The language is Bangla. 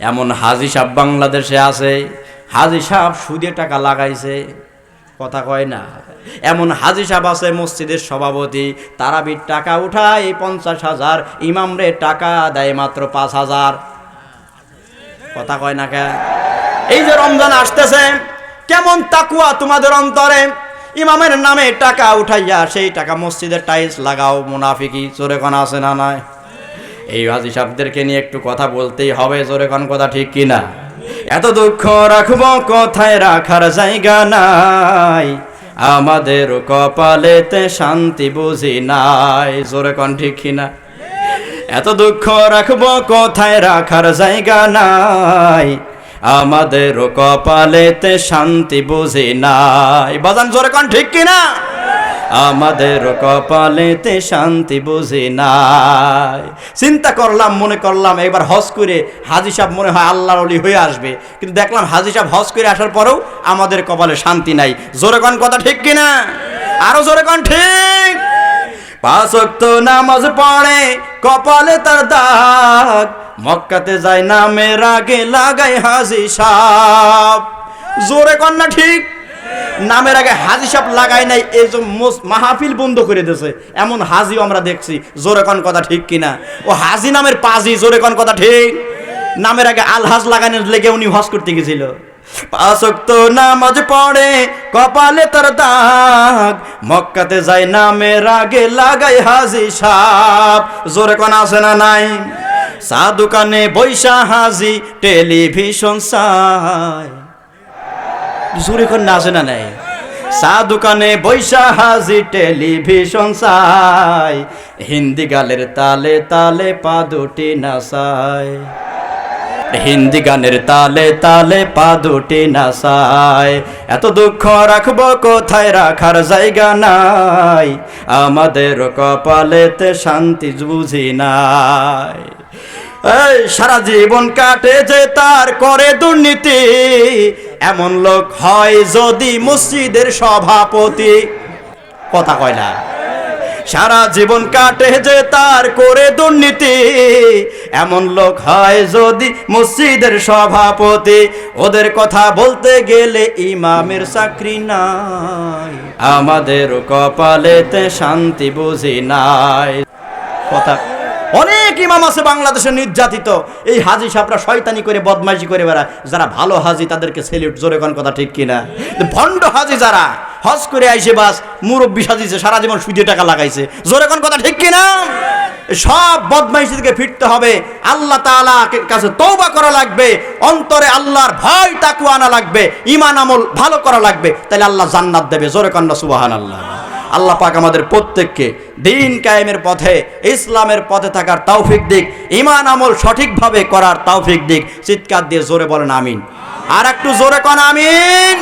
এমন হাজি সাহেব বাংলাদেশে আছে, হাজি সাহেব সুদে টাকা লাগাইছে, কথা কয় না। এমন হাজি সাহেব আছে মসজিদের সভাপতি, তারাবির টাকা উঠায় পঞ্চাশ হাজার ইমামরে টাকা দেয় মাত্র পাঁচ হাজার। কথা কয় না কে? এই যে রমজান আসতেছে, কেমন তাকুয়া তোমাদের অন্তরে? ইমামের নামে টাকা উঠাইয়া সেই টাকা মসজিদের টাইলস লাগাও, মুনাফিকি চোরে কোন আছে না নয় এই হাজি সাহেবদেরকে নিয়ে একটু কথা বলতেই হবে, জোরে কোন কথা ঠিক কি না এত দুঃখ রাখব কথায় রাখার জায়গা নাই? আমাদের কপালেতে শান্তি বুঝি নাই, জোরে কোন ঠিক কি না এত দুঃখ রাখব কোথায় রাখার জায়গা নাই? আমাদের কপালেতে শান্তি বুঝি নাই। বাজান, জোরে কন ঠিক কিনা? আমাদের কপালেতে শান্তি বুঝি নাই। চিন্তা করলাম, মনে করলাম, এবার হজ করে হাজি সাহেব মনে হয় আল্লাহর অলি হয়ে আসবে। কিন্তু দেখলাম হাজি সাহেব হজ করে আসার পরেও আমাদের কপালে শান্তি নাই। জোরে কন কথা ঠিক কিনা? আরও জোরে কন ঠিক? পাঁচ নামাজ পড়ে, কপালে তার দাগ। মক্কাতে যায় নামের আগে লাগাই হাজি সাপ জোরে কন্যা ঠিক? নামের আগে হাজি সাপ লাগাই নাই, এই যে মাহফিল বন্ধ করে দিয়েছে। এমন হাজিও আমরা দেখছি, জোরে কন কথা ঠিক কিনা? ও হাজি নামের পাজি, জোরে কন কথা ঠিক? নামের আগে আলহাজ লাগানোর লেগে উনি হজ করতে গেছিল। পাঁচক্ত নামাজ পড়ে, কপালে তার দাগ। মক্কাতে যায় নামের আগে লাগাই হাজি সাপ জোরে কোন আছে না নাই? চা দোকানে বৈশা হাজি, টেলিভিশন চাই জোরে কোন না আছে না নাই। চা দোকানে বৈশা হাজি টেলিভিশন চাই, হিন্দি গালের তালে তালে পা দুটি নাচায় হিন্দি গানের তালে তালে পা দুটি নাচায় এত দুঃখ রাখব কোথায় রাখার জায়গা নাই, আমাদের কপালেতে শান্তি বুঝি নাই। সারা জীবন কাটে যে তার করে দুর্নীতি এমন লোক হয় যদি মসজিদের সভাপতি। কথা কয় না। সারা জীবন কাটে যে তার করে দুর্নীতি। এমন লোক হয় যদি মসজিদের সভাপতি। ওদের কথা বলতে গেলে ইমামের চাকরি নাই। আমাদের কপালেতে শান্তি বুঝি নাই। কথা অনেক ইমাম আছে বাংলাদেশে নির্যাতিত। এই হাজি সাপরা শয়তানি করে বদমাইশি করে বেড়ায়। যারা ভালো হাজি, তাদেরকে সেলিউট জোরে কোন কথা ঠিক কিনা? ভণ্ড হাজি যারা, হজ করে আইসে বাস, মুরব্বী সাজিছে সারা জীবন সুদে টাকা লাগাইছে, জোরে কোন কথা ঠিক কিনা? সব বদমাইশি থেকে ফিরতে হবে। আল্লাহ তাআলা কাছে তৌবা করা লাগবে। অন্তরে আল্লাহর ভয় তাকু আনা লাগবে। ইমান আমল ভালো করা লাগবে। তাহলে আল্লাহ জান্নাত দেবে। জোরে কন্যা সুবাহান আল্লাহ আল্লাহ পাক আমাদের প্রত্যেককে দিন কায়েমের পথে, ইসলামের পথে থাকার তৌফিক দিক ইমান আমল সঠিকভাবে করার তৌফিক দিক, চিৎকার দিয়ে জোরে বলেন আমিন। আর একটু জোরে কন, আমিন।